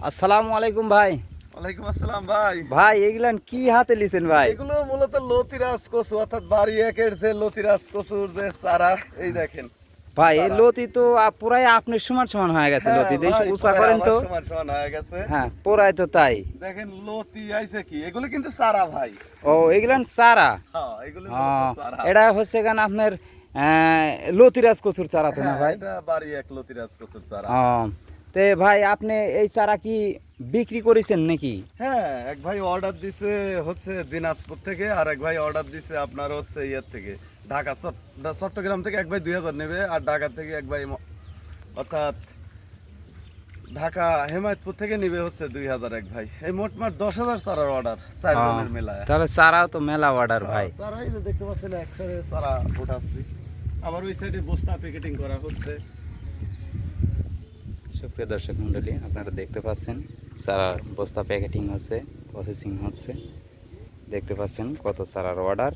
আসসালামু আলাইকুম ভাই। ওয়ালাইকুম আসসালাম ভাই। ভাই এগুলান কি হাতে লিছেন ভাই? এগুলো মূলত লতিরাজ কচু অর্থাৎ বাড়ি একের যে লতিরাজ কচুর যে চারা এই দেখেন। ভাই এই লতি তো পুরাই আপনার সমান সমান হয়ে গেছে লতি। হ্যাঁ, দেশ উঁচা করেন তো। সমান সমান হয়ে গেছে। হ্যাঁ পুরাই তো তাই। দেখেন লতি আইছে কি? এগুলো কিন্তু চারা ভাই। ও এগুলান চারা? হ্যাঁ এগুলো চারা। এটা হচ্ছে কেন আপনার আহ, লতিরাজ কচুর চারা তো না হ্যাঁ, ভাই? এটা বাড়ি এক লতিরাজ কচুর চারা। তে ভাই আপনি এই চারা কি বিক্রি করেছেন নাকি? হ্যাঁ এক ভাই অর্ডার দিছে হচ্ছে দিনাজপুর থেকে আর এক ভাই অর্ডার দিছে আপনার হচ্ছে ইয়ের থেকে ঢাকা চট- চট্টগ্রাম থেকে এক ভাই দুই হাজার নেবে আর ঢাকা থেকে এক ভাই অর্থাৎ ঢাকা হেমায়তপুর থেকে নিবে হচ্ছে দুই হাজার এক ভাই। এই মোট মাঠ দশ হাজার চারার অর্ডার চার জনের মেলায়। তাহলে চারাও তো মেলা অর্ডার ভাই। চারা এই যে দেখতে পাচ্ছেন একসাথে চারা উঠাচ্ছি। আবার ওই সাইডে বস্তা প্যাকেটিং করা হচ্ছে। সুপ্রিয় দর্শক মন্ডলী আপনারা দেখতে পাচ্ছেন সারার বস্তা প্যাকেটিং আছে প্রসেসিং হচ্ছে। দেখতে পাচ্ছেন কত সারার অর্ডার